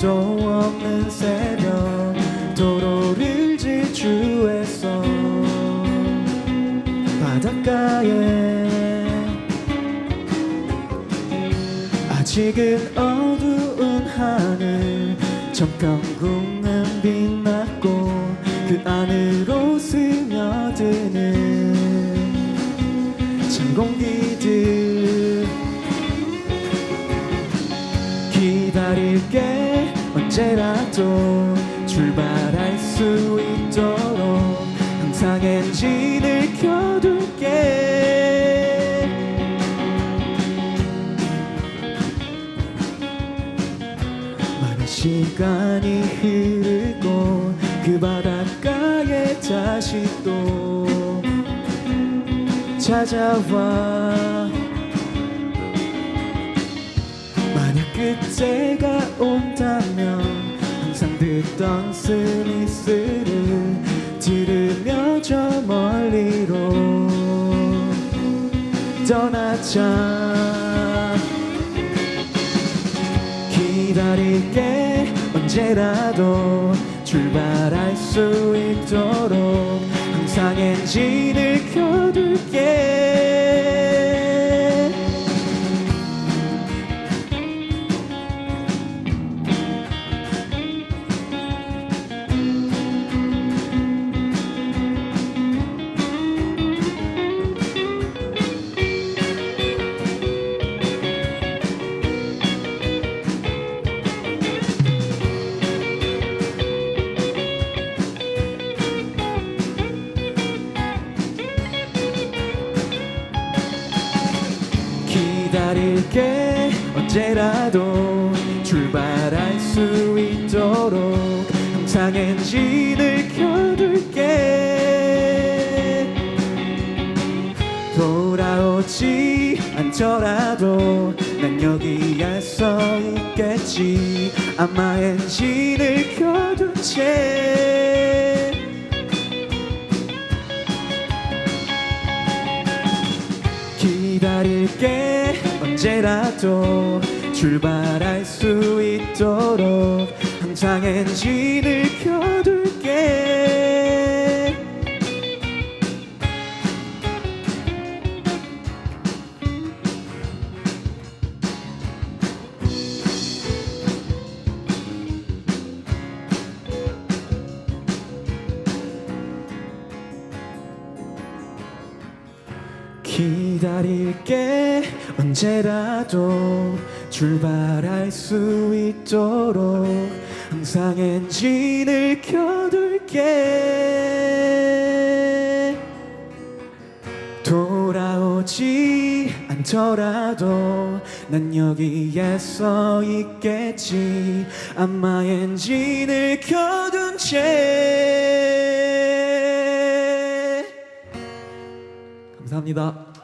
수 없는 새벽 도로를 지주했어 바닷가에 아직은 어두운 하늘 잠깐 궁은 빛났고 그 안으로 스며드는 찬 공기들 기다릴게. 언제라도 출발할 수 있도록 항상 엔진을 켜둘게. 많은 시간이 흐르고 그 바닷가에 다시 또 찾아와 그때가 온다면 항상 듣던 스미스를 들으며 저 멀리로 떠나자. 기다릴게 언제라도 출발할 수 있도록 항상 엔진을 기다릴게 언제라도 출발할 수 있도록 항상 엔진을 켜둘게. 돌아오지 않더라도 난 여기에 서 있겠지. 아마 엔진을 켜둔 채 기다릴게 언제라도 출발할 수 있도록 항상 엔진을 켜둘 기다릴게. 언제라도 출발할 수 있도록 항상 엔진을 켜둘게. 돌아오지 않더라도 난 여기에 서 있겠지. 아마 엔진을 켜둔 채 감사합니다.